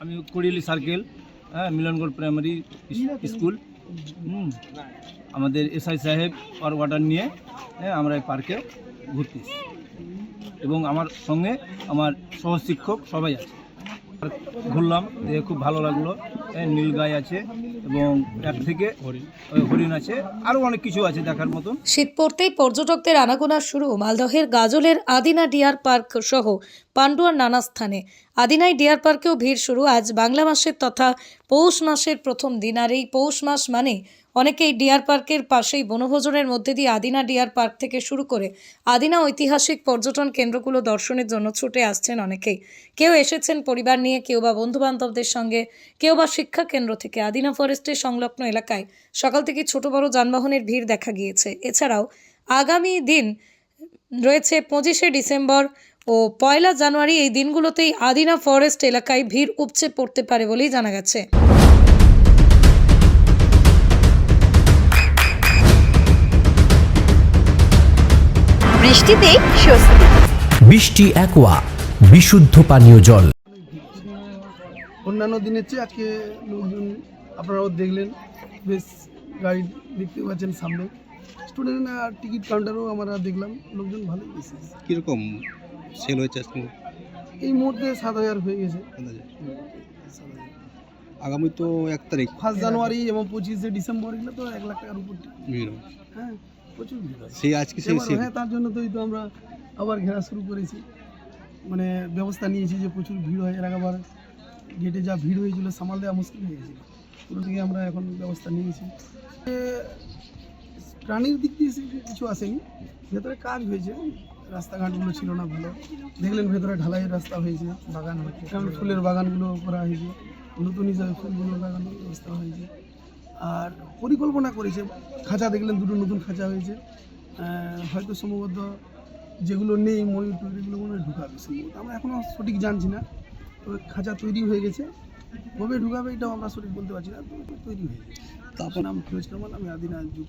আমি কুড়িলি সার্কেল হ্যাঁ মিলনগড় প্রাইমারি স্কুল। আমাদের এসআই সাহেব পার ওয়াটার নিয়ে হ্যাঁ আমরা এই পার্কে ঘুরতে এবং আমার সঙ্গে আমার সহশিক্ষক সবাই আছে। ঘুরলাম দেখে খুব ভালো লাগল। হ্যাঁ, নীলগাই আছে। এবং এক থেকে হরিণ আছে। আরও অনেক কিছু আছে দেখার মতন। শীত পড়তেই পর্যটকদের আনাগোনা শুরু। মালদহের গাজলের আদিনা ডিয়ার পার্ক সহ পান্ডুয়ার নানা স্থানে। আদিনাই ডিয়ার পার্কেও ভিড় শুরু। আজ বাংলা মাসের তথা পৌষ মাসের প্রথম দিন। আর এই পৌষ মাস মানে অনেকেই ডিয়ার পার্কের পাশেই বনভোজনের মধ্যে দিয়ে আদিনা ডিয়ার পার্ক থেকে শুরু করে আদিনা ঐতিহাসিক পর্যটন কেন্দ্রগুলো দর্শনের জন্য ছুটে আসছেন অনেকেই। কেউ এসেছেন পরিবার নিয়ে, কেউ বা বন্ধুবান্ধবদের সঙ্গে, কেউ বা শিক্ষা কেন্দ্র থেকে। আদিনা ফরেস্টের সংলগ্ন এলাকায় সকাল থেকে ছোট বড় যানবাহনের ভিড় দেখা গিয়েছে। এছাড়াও আগামী দিন রয়েছে পঁচিশে ডিসেম্বর ও পয়লা জানুয়ারি এই দিনগুলোতেই আদিনা ফরেস্ট এলাকায় ভিড় উপচে পড়তে পারে বলেই জানা গেছে। বৃষ্টিতে স্বস্তি। বৃষ্টি অ্যাকোয়া বিশুদ্ধ পানীয় জল। অন্যান্য দিনের চেয়ে আজকে লোকজন আপনারাও দেখলেন বেশ গাড়ি দেখতে পাচ্ছেন সামনে। স্টুডেন্ট আর টিকিট কাউন্টারও আমরা দেখলাম লোকজন ভালোই বেশি। কীরকম সেল হয়েছে আজকে? এই মুহূর্তে সাত হাজার হয়ে গেছে? আগামী তো এক তারিখ। ফার্স্ট জানুয়ারি এবং পঁচিশে ডিসেম্বর এগুলো তো এক লাখ টাকার উপর। হ্যাঁ। প্রচুর ভিড় হয়। সেই আজকে সেই হ্যাঁ তার জন্য তোই তো আমরা আবার ঘেরা শুরু করেছি। মানে ব্যবস্থা নিয়েছি যে প্রচুর ভিড় হয়। এর আবার গেটে যা ভিড় হয়েছিল সামাল দেওয়া মুশকিল হয়ে গেছিল। পুরো থেকে আমরা এখন ব্যবস্থা নিয়েছি। প্রাণীর দিক দিয়ে সে- কিছু আসেনি। ভেতরে কাজ হয়েছে। রাস্তাঘাটগুলো ছিল না ভালো। দেখলেন ভেতরে ঢালাইয়ের রাস্তা হয়েছে বাগান হয়েছে। কারণ ফুলের বাগানগুলো করা হয়েছে। নতুন হিসাবে ফুলগুলো লাগানোর ব্যবস্থা হয়েছে। আর পরিকল্পনা করেছে খাঁচা দেখলেন দুটো নতুন খাঁচা হয়েছে। হয়তো সম্ভবত যেগুলো নেই ময়ূর টয়ূর এগুলো মনে হয় ঢুকাবে সম্ভবত। আমরা এখনও সঠিক জানছি না। তবে খাঁচা তৈরি হয়ে গেছে। কবে ঢুকাবে এটাও আমরা সঠিক বলতে পারছি না তৈরি হয়ে গেছে। তারপর? নাম ফিরোজ কামাল আমি আদিনা যুগ।